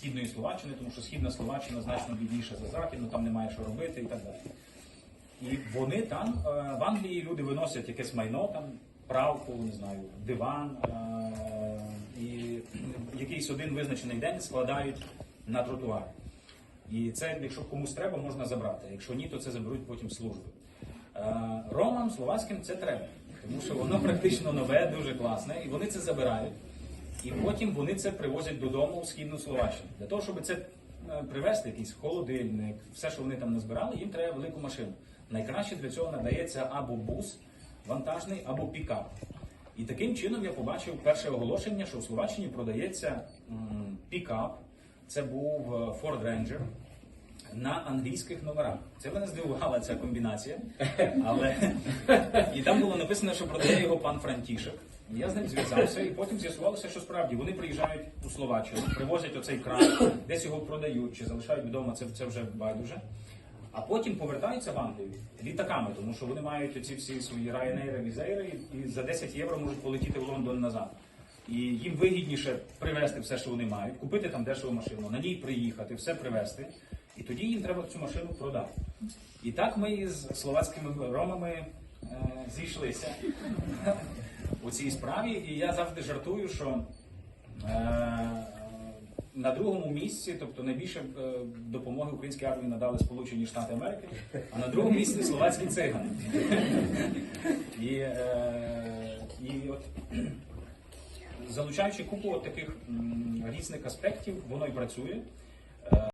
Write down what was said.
східної Словаччини, тому що східна Словаччина значно бідніша за західну, там немає що робити і так далі. І вони там е, в Англії люди виносять якесь майно, там правку, не знаю, диван, е, і якийсь один визначений день складають на тротуар. І це, якщо комусь треба, можна забрати. Якщо ні, то це заберуть потім служби. Е, Ромам словацьким це треба, тому що воно практично нове, дуже класне, і вони це забирають. І потім вони це привозять додому в східну Словаччину. Для того, щоб це е, привезти, якийсь холодильник, все, що вони там назбирали, їм треба велику машину. Найкраще для цього надається або бус вантажний, або пікап. І таким чином я побачив перше оголошення, що в Словаччині продається пікап. Це був е, Ford Ranger на англійських номерах. Це мене здивувала ця комбінація. Але і там було написано, що продає його пан Франтішек. Я з ним зв'язався, і потім з'ясувалося, що справді вони приїжджають у Словаччину, привозять оцей край, десь його продають чи залишають вдома, це, це вже байдуже. А потім повертаються в Англію літаками, тому що вони мають оці всі свої Ryanair, візейри і за 10 євро можуть полетіти в Лондон назад. І їм вигідніше привезти все, що вони мають, купити там дешеву машину, на ній приїхати, все привезти. І тоді їм треба цю машину продати. І так ми з словацькими ромами е, зійшлися у цій справі. І я завжди жартую, що е, на другому місці, тобто найбільше е, допомоги українській армії надали Сполучені Штати Америки, а на другому місці словацькі цигани. І, е, і от залучаючи купу от таких різних аспектів, воно і працює.